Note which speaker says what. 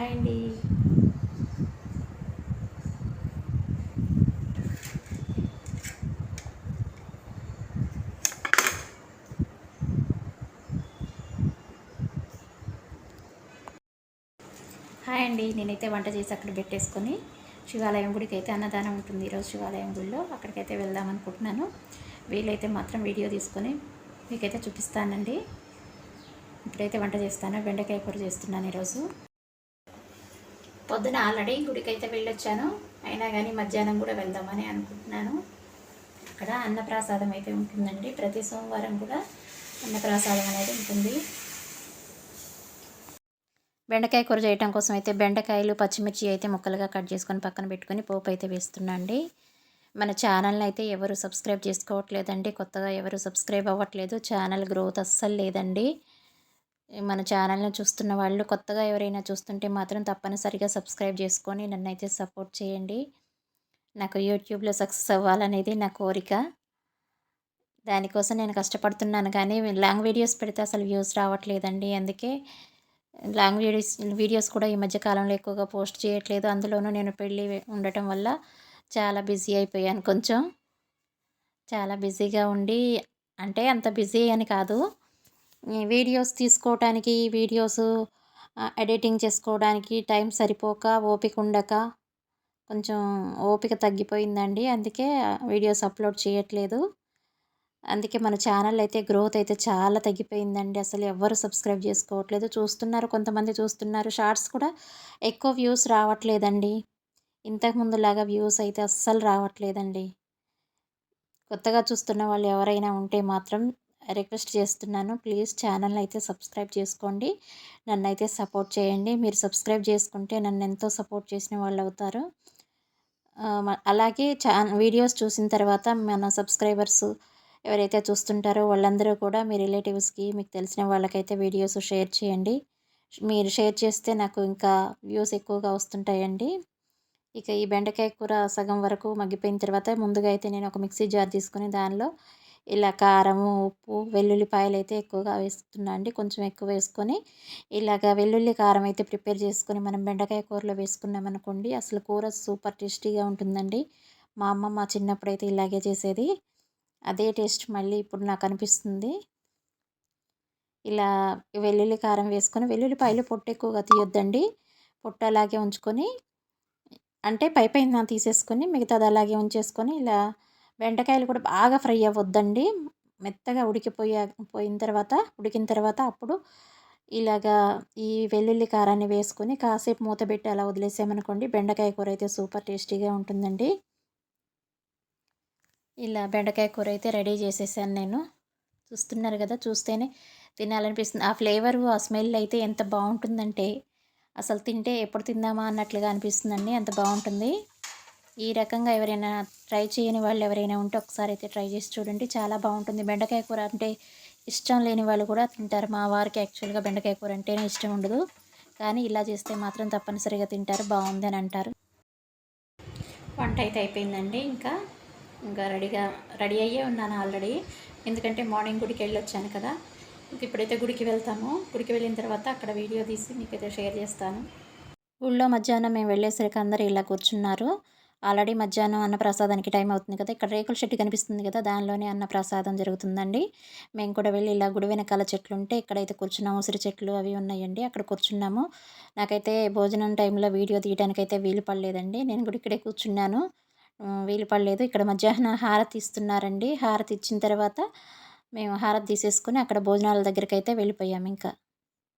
Speaker 1: Hi అండి. Hi అండి. నేనైతే వంట చేసి అక్కడ పెట్టేసుకొని శివాలయం గుడికి అయితే అన్నదానం ఉంటుంది ఈరోజు శివాలయం గుడిలో. అక్కడికైతే వెళ్దాం అనుకుంటున్నాను. వీలైతే మాత్రం వీడియో తీసుకొని మీకైతే చూపిస్తానండి. ఇప్పుడైతే వంట చేస్తాను. బెండకాయ కూర చేస్తున్నాను ఈరోజు. పొద్దున ఆల్రెడీ గుడికి అయితే వెళ్ళొచ్చాను. అయినా కానీ మధ్యాహ్నం కూడా వెళ్దామని అనుకుంటున్నాను. అక్కడ అన్నప్రసాదం అయితే ఉంటుందండి. ప్రతి సోమవారం కూడా అన్నప్రసాదం అనేది ఉంటుంది. బెండకాయ కూర చేయటం కోసం అయితే బెండకాయలు పచ్చిమిర్చి అయితే ముక్కలుగా కట్ చేసుకొని పక్కన పెట్టుకొని పోపు అయితే వేస్తున్నా అండి మన ఛానల్ని అయితే ఎవరు సబ్స్క్రైబ్ చేసుకోవట్లేదండి కొత్తగా ఎవరు సబ్స్క్రైబ్ అవ్వట్లేదు ఛానల్ గ్రోత్ అస్సలు లేదండి. మన ఛానల్ని చూస్తున్న వాళ్ళు కొత్తగా ఎవరైనా చూస్తుంటే మాత్రం తప్పనిసరిగా సబ్స్క్రైబ్ చేసుకొని నన్నైతే అయితే సపోర్ట్ చేయండి. నాకు యూట్యూబ్లో సక్సెస్ అవ్వాలనేది నా కోరిక. దానికోసం నేను కష్టపడుతున్నాను కానీ లాంగ్ వీడియోస్ పెడితే అసలు వ్యూస్ రావట్లేదండి. అందుకే లాంగ్ వీడియోస్ వీడియోస్ కూడా ఈ మధ్య కాలంలో ఎక్కువగా పోస్ట్ చేయట్లేదు. అందులోనూ నేను పెళ్ళి ఉండటం వల్ల చాలా బిజీ అయిపోయాను కొంచెం. చాలా బిజీగా ఉండి అంటే అంత బిజీ అని కాదు. వీడియోస్ తీసుకోవటానికి వీడియోస్ ఎడిటింగ్ చేసుకోవడానికి టైం సరిపోక ఓపిక ఉండక కొంచెం ఓపిక తగ్గిపోయిందండి. అందుకే వీడియోస్ అప్లోడ్ చేయట్లేదు. అందుకే మన ఛానల్ అయితే గ్రోత్ అయితే చాలా తగ్గిపోయిందండి. అసలు ఎవరు సబ్స్క్రైబ్ చేసుకోవట్లేదు. చూస్తున్నారు కొంతమంది చూస్తున్నారు. షార్ట్స్ కూడా ఎక్కువ వ్యూస్ రావట్లేదండి. ఇంతకుముందులాగా వ్యూస్ అయితే అస్సలు రావట్లేదండి. కొత్తగా చూస్తున్న వాళ్ళు ఎవరైనా ఉంటే మాత్రం రిక్వెస్ట్ చేస్తున్నాను. ప్లీజ్ ఛానల్ అయితే సబ్స్క్రైబ్ చేసుకోండి. నన్ను అయితే సపోర్ట్ చేయండి. మీరు సబ్స్క్రైబ్ చేసుకుంటే నన్ను ఎంతో సపోర్ట్ చేసిన వాళ్ళు అవుతారు. అలాగే చా వీడియోస్ చూసిన తర్వాత మన సబ్స్క్రైబర్స్ ఎవరైతే చూస్తుంటారో వాళ్ళందరూ కూడా మీ రిలేటివ్స్కి మీకు తెలిసిన వాళ్ళకైతే వీడియోస్ షేర్ చేయండి. మీరు షేర్ చేస్తే నాకు ఇంకా వ్యూస్ ఎక్కువగా వస్తుంటాయండి. ఇక ఈ బెండకాయ కూర సగం వరకు మగ్గిపోయిన తర్వాత ముందుగా అయితే నేను ఒక మిక్సీ జార్ తీసుకుని దానిలో ఇలా కారము ఉప్పు వెల్లుల్లిపాయలు అయితే ఎక్కువగా వేస్తున్నా అండి. కొంచెం ఎక్కువ వేసుకొని ఇలాగ వెల్లుల్లి కారం అయితే ప్రిపేర్ చేసుకొని మనం బెండకాయ కూరలో వేసుకున్నాం అనుకోండి అసలు కూర సూపర్ టేస్టీగా ఉంటుందండి. మా అమ్మ మా చిన్నప్పుడు అయితే ఇలాగే చేసేది. అదే టేస్ట్ మళ్ళీ ఇప్పుడు నాకు అనిపిస్తుంది. ఇలా వెల్లుల్లి కారం వేసుకొని వెల్లుల్లిపాయలు పొట్టు ఎక్కువగా తీయొద్దండి. పొట్టు అలాగే ఉంచుకొని అంటే పై పైన తీసేసుకొని మిగతాది అలాగే ఉంచేసుకొని ఇలా బెండకాయలు కూడా బాగా ఫ్రై అవ్వద్దండి. మెత్తగా ఉడికిపోయా పోయిన తర్వాత ఉడికిన తర్వాత అప్పుడు ఇలాగా ఈ వెల్లుల్లి కారాన్ని వేసుకొని కాసేపు మూత పెట్టి అలా వదిలేసామనుకోండి బెండకాయ కూర అయితే సూపర్ టేస్టీగా ఉంటుందండి. ఇలా బెండకాయ కూర అయితే రెడీ చేసేసాను నేను. చూస్తున్నారు కదా చూస్తేనే తినాలనిపిస్తుంది. ఆ ఫ్లేవర్ ఆ స్మెల్ అయితే ఎంత బాగుంటుందంటే అసలు తింటే ఎప్పుడు తిందామా అన్నట్లుగా అనిపిస్తుందండి. అంత బాగుంటుంది. ఈ రకంగా ఎవరైనా ట్రై చేయని వాళ్ళు ఎవరైనా ఉంటే ఒకసారి అయితే ట్రై చేసి చూడండి. చాలా బాగుంటుంది. బెండకాయ కూర అంటే ఇష్టం లేని వాళ్ళు కూడా తింటారు. మా వారికి యాక్చువల్గా బెండకాయ కూర అంటేనే ఇష్టం ఉండదు. కానీ ఇలా చేస్తే మాత్రం తప్పనిసరిగా తింటారు. బాగుంది అని అంటారు. వంట అయితే అయిపోయిందండి ఇంకా. ఇంకా రెడీగా రెడీ అయ్యే ఉన్నాను ఆల్రెడీ. ఎందుకంటే మార్నింగ్ గుడికి వెళ్ళొచ్చాను కదా. ఇంక ఇప్పుడైతే గుడికి వెళ్తాము. గుడికి వెళ్ళిన తర్వాత అక్కడ వీడియో తీసి మీకైతే షేర్ చేస్తాను. ఊళ్ళో మధ్యాహ్నం మేము వెళ్ళేసరికి అందరూ ఇలా కూర్చున్నారు. ఆల్రెడీ మధ్యాహ్నం అన్నప్రసాదానికి టైం అవుతుంది కదా ఇక్కడ రేకుల చెట్టు కనిపిస్తుంది కదా దానిలోనే అన్నప్రసాదం జరుగుతుందండి. మేము కూడా వెళ్ళి ఇలా గుడి వెనకాల చెట్లు ఉంటే ఇక్కడైతే కూర్చున్నాము ఉసిరి చెట్లు అవి ఉన్నాయండి అక్కడ కూర్చున్నాము. నాకైతే భోజనం టైంలో వీడియో తీయడానికి అయితే వీలు పడలేదండి నేను కూడా ఇక్కడే కూర్చున్నాను. వీలు పడలేదు ఇక్కడ మధ్యాహ్నం హారతి ఇస్తున్నారండి హారతి ఇచ్చిన తర్వాత మేము హారతి తీసేసుకుని అక్కడ భోజనాల దగ్గరికి అయితే వెళ్ళిపోయాము ఇంకా.